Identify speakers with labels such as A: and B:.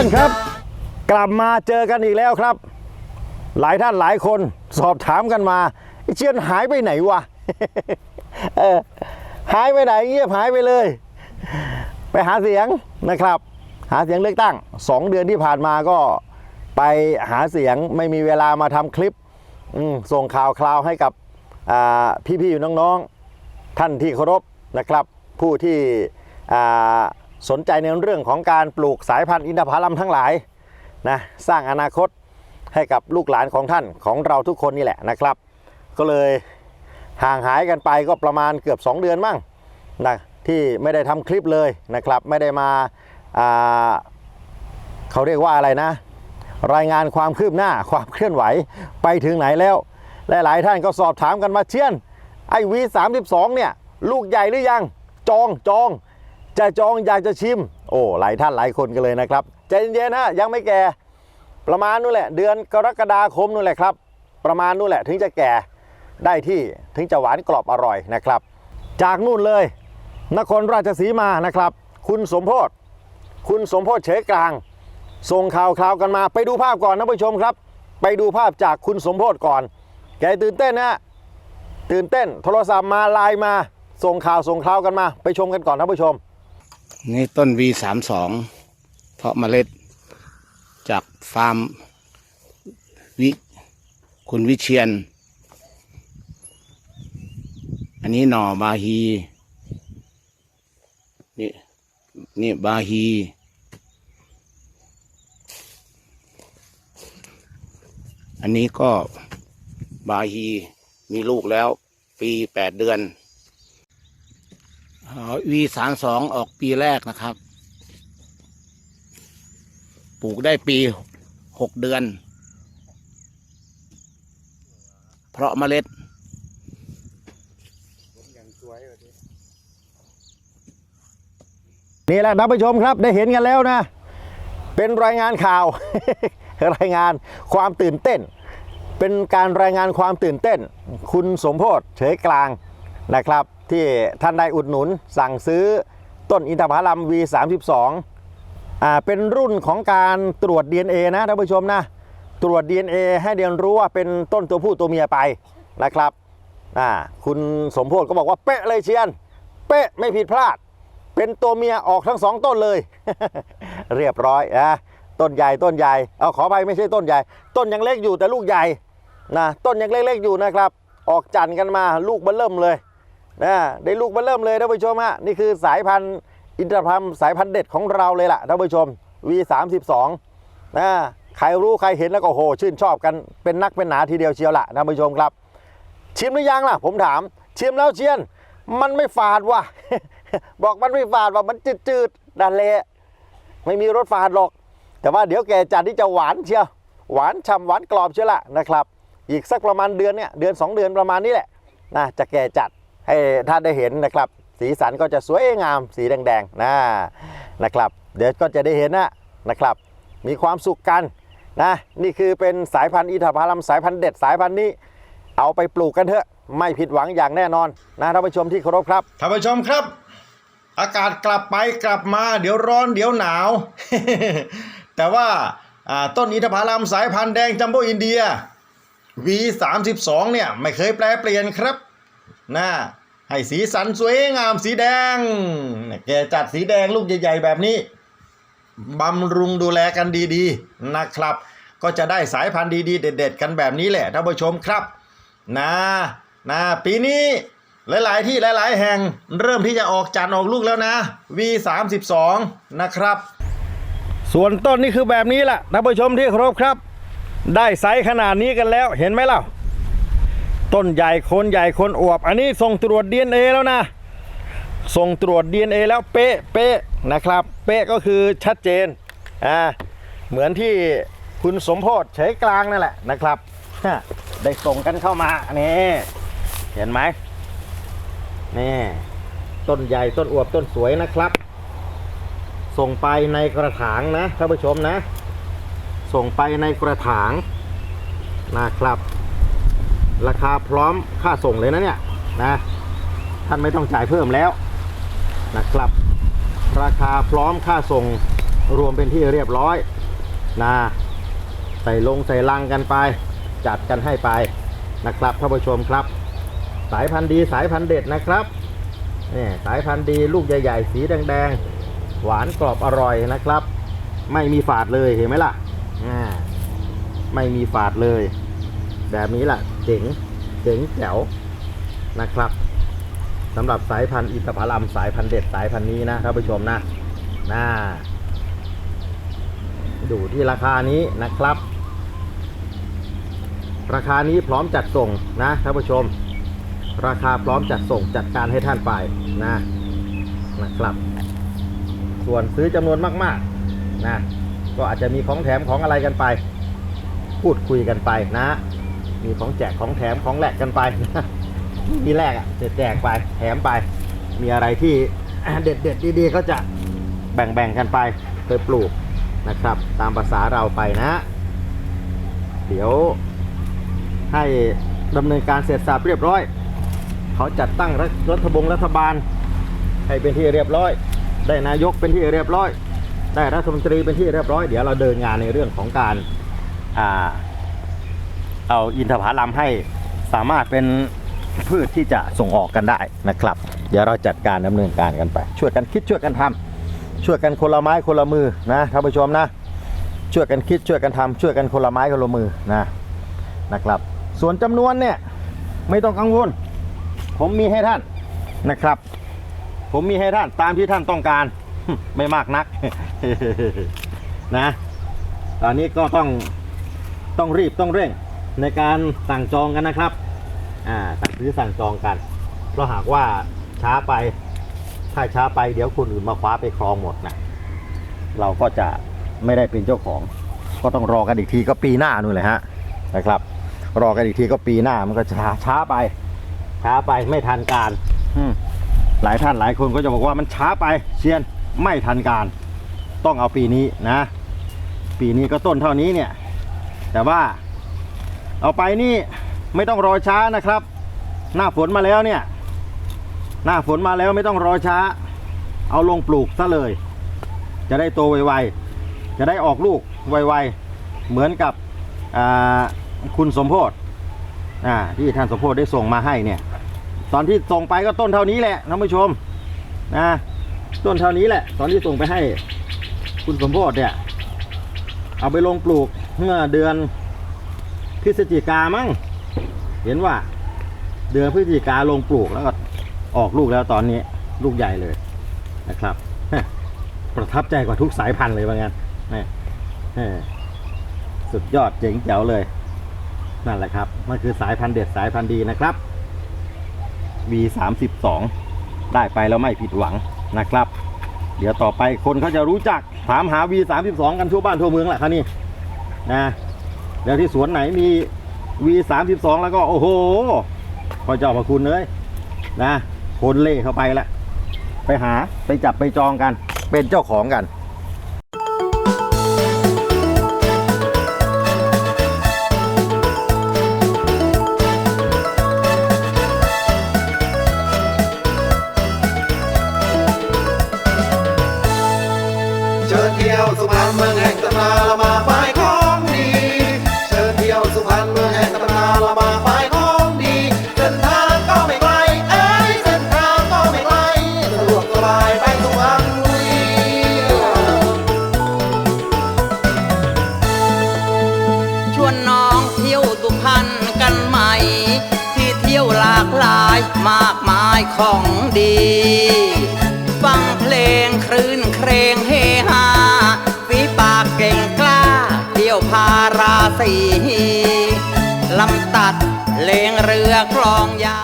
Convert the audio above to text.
A: านครับ กลับมาเจอกันอีกแล้วครับ หลายท่านหลายคนสอบถามกันมาเชียนหายไปไหนวะหายไปไหนเงียบหายไปเลย ไปหาเสียงนะครับ หาเสียงเลือกตั้งสองเดือนที่ผ่านมาก็ไปหาเสียงไม่มีเวลามาทำคลิปส่งข่าวคราวให้กับอ่าพี่ๆน้องๆท่านที่เคารพนะครับ ผู้ที่ สนใจในเรื่องของการปลูกสายพันธุ์อินทผลัมทั้งหลายนะสร้างอนาคตให้กับลูกหลานของท่านของเราทุกคนนี่แหละนะครับ ก็เลยห่างหายกันไปก็ประมาณเกือบ 2 เดือนมั่งนะที่ไม่ได้ทำคลิปเลยนะครับ ไม่ได้มาาเขาเรียกว่าอะไรนะ รายงานความคืบหน้าความเคลื่อนไหวไปถึงไหนแล้วลหลายท่านก็สอบถามกันมาเชียนไอวี32เนี่ยลูกใหญ่หรือยังจองจอง จะจองอยากจะชิม โอ้หลายท่านหลายคนกันเลยนะครับใจเย็นๆนะยังไม่แก่ประมาณนู่นแหละ เดือนกรกฎาคมนู่นแหละครับ ประมาณนู่นแหละถึงจะแก่ได้ที่ถึงจะหวานกรอบอร่อยนะครับ จากนู่นเลย นครราชสีมานะครับ คุณสมโพศคุณสมโพศเฉยกลางส่งข่าวคราวกันมาไปดูภาพก่อนนะผู้ชมครับ ไปดูภาพจากคุณสมโพศก่อน แกตื่นเต้นนะตื่นเต้น โทรศัพท์มาไลน์มา ส่งข่าวส่งคราวกันมา ไปชมกันก่อนนะผู้ชม
B: นี่ต้น V32 เพาะเมล็ด จากฟาร์มวิคุณวิเชียน อันนี้หน่อบาฮี นี่นี่บาฮี อันนี้ก็บาฮีมีลูกแล้วปีแปดเดือน วีสามสองออกปีแรกนะครับ ปลูกได้ปีหกเดือน เพราะเมล็ด
A: นี่แหละท่านผู้ชมครับได้เห็นกันแล้วนะ เป็นรายงานข่าว รายงานความตื่นเต้น เป็นการรายงานความตื่นเต้น คุณสมโพศเฉยกลางนะครับ ที่ท่านได้อุดหนุน สั่งซื้อต้นอินทผลัม V32 อ่าเป็นรุ่นของการตรวจ DNA นะท่านผู้ชมนะ ตรวจ DNA ให้เรียนรู้ว่าเป็นต้นตัวผู้ตัวเมียไปนะครับอ่าคุณสมโพศก็บอกว่าเป๊ะเลยเชียน เป๊ะไม่ผิดพลาด เป็นตัวเมียออกทั้งสองต้นเลย เรียบร้อยนะต้นใหญ่ต้นใหญ่เอาขออภัยไม่ใช่ต้นใหญ่ ต้นยังเล็กอยู่แต่ลูกใหญ่นะต้นยังเล็กๆอยู่นะครับ ออกจันทร์กันมาลูกเบอเริ่มเลย นะได้ลูกเบอเริ่มเลยท่านผู้ชมฮะนี่คือสายพันธุ์อินทรพลัมสายพันธุ์เด็ดของเราเลยล่ะท่านผู้ชม V32 นะใครรู้ใครเห็นแล้วก็โหชื่นชอบกันเป็นนักเป็นหนาทีเดียวเชียวล่ะท่านผู้ชมครับ ชิมหรือยังล่ะ ผมถาม ชิมแล้วเชียน มันไม่ฝาดว่ะ บอกมันไม่ฝาดว่ะมันจืดๆดันเละไม่มีรสฝาดหรอก แต่ว่าเดี๋ยวแกจัดที่จะหวานเชียวหวานฉ่ำหวานกรอบเชียวล่ะนะครับ อีกสักประมาณเดือนเนี่ยเดือน 2 เดือนประมาณนี้แหละนะจะแกจัด ให้ท่านได้เห็นนะครับ สีสันก็จะสวยงามสีแดงๆนะนะครับ เดี๋ยวก็จะได้เห็นนะนะครับ มีความสุขกันนะนี่คือเป็นสายพันธุ์อินทผลัมสายพันธุ์เด็ดสายพันธุ์นี้ เอาไปปลูกกันเถอะ ไม่ผิดหวังอย่างแน่นอนนะท่านผู้ชมที่เคารพครับท่านผู้ชมครับ อากาศกลับไปกลับมา เดี๋ยวร้อนเดี๋ยวหนาว แต่ว่าต้นอินทผลัมสายพันธุ์แดงจัมโบอินเดีย V32 เนี่ยไม่เคยแปลเปลี่ยนครับ นะให้สีสันสวยงามสีแดงแกจัดสีแดงลูกใหญ่ ๆ แบบนี้บำรุงดูแลกันดีๆนะครับ ก็จะได้สายพันธุ์ดีๆ เด็ด ๆ กันแบบนี้แหละท่านผู้ชมครับนะนะปีนี้หลาย ๆ ที่หลาย ๆ แห่งเริ่มที่จะออกจันออกลูกแล้วนะ V32 นะครับ ส่วนต้นนี่คือแบบนี้แหละท่านผู้ชมที่ครพครับ ได้ไซส์ขนาดนี้กันแล้วเห็นไหมเล่ะ ต้นใหญ่คนใหญ่คนอวบ อันนี้ส่งตรวจ DNA แล้วนะ ส่งตรวจ DNA แล้วเป๊ะเป๊ะนะครับ เป๊ะก็คือชัดเจนอ่าเหมือนที่คุณสมโพศเฉยกลางนั่นแหละนะครับได้ส่งกันเข้ามานี่เห็นไหมนี่ต้นใหญ่ต้นอวบต้นสวยนะครับ ส่งไปในกระถางนะท่านผู้ชมนะ ส่งไปในกระถางนะครับ ราคาพร้อมค่าส่งเลยนะเนี่ยนะท่านไม่ต้องจ่ายเพิ่มแล้วนะครับ ราคาพร้อมค่าส่งรวมเป็นที่เรียบร้อยนะใส่ลงใส่ลังกันไป จัดกันให้ไปนะครับท่านผู้ชมครับ สายพันธุ์ดีสายพันธุ์เด็ดนะครับนี่สายพันธุ์ดีลูกใหญ่ๆ สีแดงๆ หวานกรอบอร่อยนะครับ ไม่มีฝาดเลยเห็นไหมล่ะไม่มีฝาดเลย แบบนี้แหละเจ๋งเจ๋งแจ๋วนะครับสำหรับสายพันธุ์อินทผลัมสายพันธุ์เด็ดสายพันธุ์นี้นะท่านผู้ชมนะน่าดูที่ราคานี้นะครับ ราคานี้พร้อมจัดส่งนะท่านผู้ชม ราคาพร้อมจัดส่งจัดการให้ท่านไปนะนะครับ ส่วนซื้อจำนวนมากๆนะก็อาจจะมีของแถมของอะไรกันไป พูดคุยกันไปนะ มีของแจกของแถมของแหลกกันไปมีแลกอะจะแจกไปแถมไป มีอะไรที่เด็ดเด็ดๆดีๆก็จะแบ่งๆกันไปไปปลูกนะครับ ตามภาษาเราไปนะ เดี๋ยวให้ดำเนินการเสร็จสับเรียบร้อย เขาจัดตั้งรัฐรัฐบงรัฐบาล ให้เป็นที่เรียบร้อย ได้นายกเป็นที่เรียบร้อย ได้รัฐมนตรีเป็นที่เรียบร้อย เดี๋ยวเราเดินงานในเรื่องของการอ่า เอาอินทผลัมให้สามารถเป็นพืชที่จะส่งออกกันได้นะครับ เดี๋ยวเราจัดการดำเนินการกันไป ช่วยกันคิดช่วยกันทำช่วยกันคนละไม้คนละมือนะท่านผู้ชมนะ ช่วยกันคิดช่วยกันทำช่วยกันคนละไม้คนละมือนะนะครับ ส่วนจำนวนเนี่ยไม่ต้องกังวล ผมมีให้ท่านนะครับ ผมมีให้ท่านตามที่ท่านต้องการ ไม่มากนักนะ ตอนนี้ก็ต้องต้องรีบต้องเร่ง ในการสั่งจองกันนะครับอ่าสั่งซื้อสั่งจองกัน เพราะหากว่าช้าไป ถ้าช้าไปเดี๋ยวคนอื่นมาคว้าไปครองหมดนะเราก็จะไม่ได้เป็นเจ้าของ ก็ต้องรอกันอีกทีก็ปีหน้านู่นเลยฮะนะครับ รอกันอีกทีก็ปีหน้ามันก็ช้าช้าไป ช้าไปไม่ทันการอืมหลายท่านหลายคนก็จะบอกว่ามันช้าไปเชียนไม่ทันการ ต้องเอาปีนี้นะ ปีนี้ก็ต้นเท่านี้เนี่ย แต่ว่า เอาไปนี่ไม่ต้องรอช้านะครับ หน้าฝนมาแล้วเนี่ย หน้าฝนมาแล้วไม่ต้องรอช้า เอาลงปลูกซะเลย จะได้โตไวๆจะได้ออกลูกไวๆเหมือนกับคุณสมโพศที่ท่านสมโพธิได้ส่งมาให้เนี่ย ตอนที่ส่งไปก็ต้นเท่านี้แหละท่านผู้ชมนะต้นเท่านี้แหละ ตอนที่ส่งไปให้คุณสมโพธิเนี่ยเอาไปลงปลูกเมื่อเดือน พฤศจิกามั้งเห็นว่า เดือนพฤศจิกาลงปลูกแล้วก็ออกลูกแล้วตอนนี้ลูกใหญ่เลยนะครับ ประทับใจกว่าทุกสายพันธุ์เลยว่างั้นนี่เออสุดยอดเจ๋งแจ๋วเลย นั่นแหละครับมันคือสายพันธุ์เด็ดสายพันธุ์ดีนะครับ V 3 2 ได้ไปแล้วไม่ผิดหวังนะครับ เดี๋ยวต่อไปคนเขาจะรู้จักถามหา V 3 2 กันทั่วบ้านทั่วเมืองแหละครับนี่นะ เดี๋ยวที่สวนไหนมี V 3 2 แล้วก็โอ้โหพอเจ้าพระคุณเลยนะคนเล่เข้าไปแล้วไปหาไปจับไปจองกัน เป็นเจ้าของกัน
C: เชิญเที่ยวสุพรรณเมืองแห่งตำนาน มากมาย
D: ของดี ฟังเพลงคลื่นเครงเฮฮาฝีปากเก่งกล้าเที่ยวพาราสีลำตัดเลงเรือกลองยา